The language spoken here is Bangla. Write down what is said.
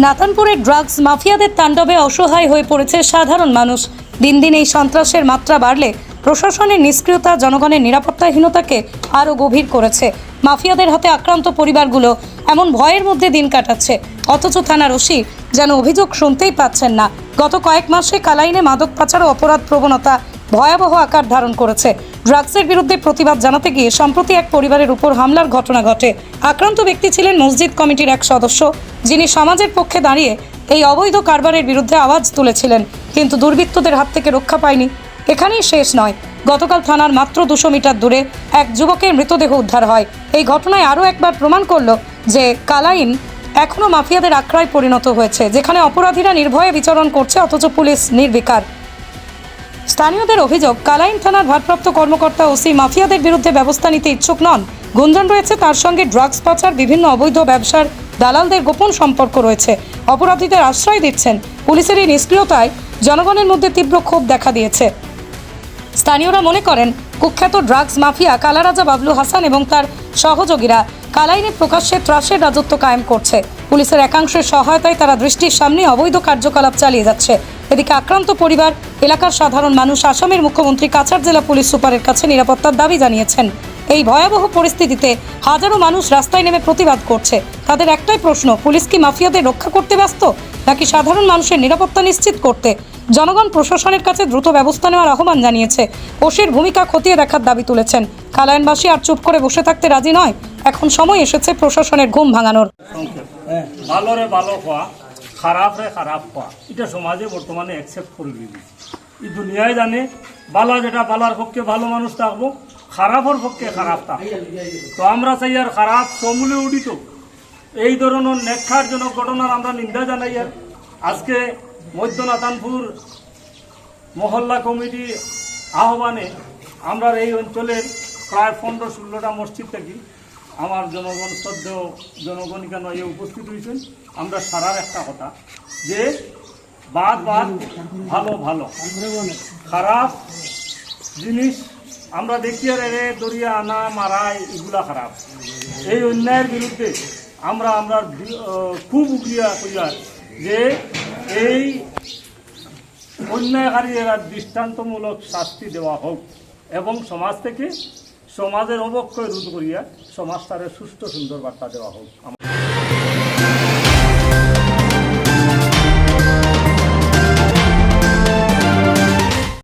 নাতানপুরে ড্রাগস মাফিয়াদের তাণ্ডবে অসহায় হয়ে পড়েছে সাধারণ মানুষ। দিন দিন এই সন্ত্রাসের মাত্রা বাড়লে প্রশাসনের নিষ্ক্রিয়তা, জনগণের নিরাপত্তাহীনতাকে আরও গভীর করেছে। মাফিয়াদের হাতে আক্রান্ত পরিবারগুলো এমন ভয়ের মধ্যে দিন কাটাচ্ছে। অথচ থানার ওসি যেন অভিযোগ শুনতেই পাচ্ছেন না। গত কয়েক মাসে কালাইনে মাদক পাচার ও অপরাধ প্রবণতা ভয়াবহ আকার ধারণ করেছে। ড্রাগসের বিরুদ্ধে প্রতিবাদ জানাতে গিয়ে সম্প্রতি এক পরিবারের উপর হামলার ঘটনা ঘটে। আক্রান্ত ব্যক্তি ছিলেন মসজিদ কমিটির এক সদস্য, যিনি সমাজের পক্ষে দাঁড়িয়ে এই অবৈধ কারবারের বিরুদ্ধে আওয়াজ তুলেছিলেন, কিন্তু দুর্বৃত্তদের হাত থেকে রক্ষা পায়নি। এখানেই শেষ নয়। গতকাল থানার মাত্র দুশো মিটার দূরে এক যুবকের মৃতদেহ উদ্ধার হয়। এই ঘটনায় আরও একবার প্রমাণ করল যে কালাইন এখনও মাফিয়াদের আখড়ায় পরিণত হয়েছে, যেখানে অপরাধীরা নির্ভয়ে বিচরণ করছে, অথচ পুলিশ নির্বিকার। স্থানীয়দের অভিযোগ, কালাইন থানার ভারপ্রাপ্ত কর্মকর্তা ওসি মাফিয়াদের বিরুদ্ধে ব্যবস্থা নিতে ইচ্ছুক নন। গুঞ্জন রয়েছে তার সঙ্গে ড্রাগস পাচার, বিভিন্ন অবৈধ ব্যবসার দালালদের গোপন সম্পর্ক রয়েছে। অপরাধীদের আশ্রয় দিচ্ছেন পুলিশের এই নিষ্ক্রিয়তায় জনগণের মধ্যে তীব্র ক্ষোভ দেখা দিয়েছে। স্থানীয়রা মনে করেন, কুখ্যাত ড্রাগস মাফিয়া কালারাজা বাবলু হাসান এবং তার সহযোগীরা কালাইনে প্রকাশ্যে ত্রাসের রাজত্ব কায়েম করছে। পুলিশের একাংশের সহায়তায় তারা দৃষ্টির সামনে অবৈধ কার্যকলাপ চালিয়ে যাচ্ছে। এদিকে আক্রান্ত পরিবার, এলাকার সাধারণ মানুষ আসামের মুখ্যমন্ত্রী কাছাড় জেলা পুলিশ সুপারের কাছে নিরাপত্তার দাবি জানিয়েছেন। এই ভয়াবহ পরিস্থিতিতে হাজারো মানুষ রাস্তায় নেমে প্রতিবাদ করছে। তাদের একটাই প্রশ্ন, পুলিশ কি মাফিয়াদের রক্ষা করতে ব্যস্ত? নাকি সাধারণ মানুষের নিরাপত্তা নিশ্চিত করতে? জনগণ প্রশাসনের কাছে দ্রুত ব্যবস্থা নেওয়ার আহ্বান জানিয়েছে। ওসির ভূমিকা খতিয়ে দেখার দাবি তুলেছেন। কালায়নবাসী আর চুপ করে বসে থাকতে রাজি নয়। এখন সময় এসেছে প্রশাসনের ঘুম ভাঙানোর। ভালো খোয়া। খারাপ রে খারাপ খোয়া এটা সমাজে বর্তমানে অ্যাকসেপ্ট করে দিয়েছে। এই দুনিয়ায় জানে, বালা যেটা বালার পক্ষে ভালো মানুষ থাকব, খারাপের পক্ষে খারাপ থাকব। তো আমরা চাই আর খারাপ সমূলে উঠিত এই ধরনের নেক্ষারজনক ঘটনার আমরা নিন্দা জানাই আর। আজকে মধ্য নাতানপুর মহল্লা কমিটি আহ্বানে আমরা এই অঞ্চলের প্রায় পনেরো ষোলোটা মসজিদ থেকে। আমার জনগণ শ্রদ্ধেয় জনগণ কেন এই উপস্থিত হয়েছেন? আমরা সারার একটা কথা যে বাদ বাদ ভালো ভালো। খারাপ জিনিস আমরা দেখি আর এ দরিয়া, আনা মারা এগুলা খারাপ। এই অন্যায়ের বিরুদ্ধে আমরা আমরা খুব উগলিয়া করিয়ার যে এই অন্যায়কারী এরা দৃষ্টান্তমূলক শাস্তি দেওয়া হোক এবং সমাজ থেকে সমাজের অবক্ষয় রোধ করিয়া সমাজ তারে সুস্থ সুন্দর বার্তা দেওয়া হোক।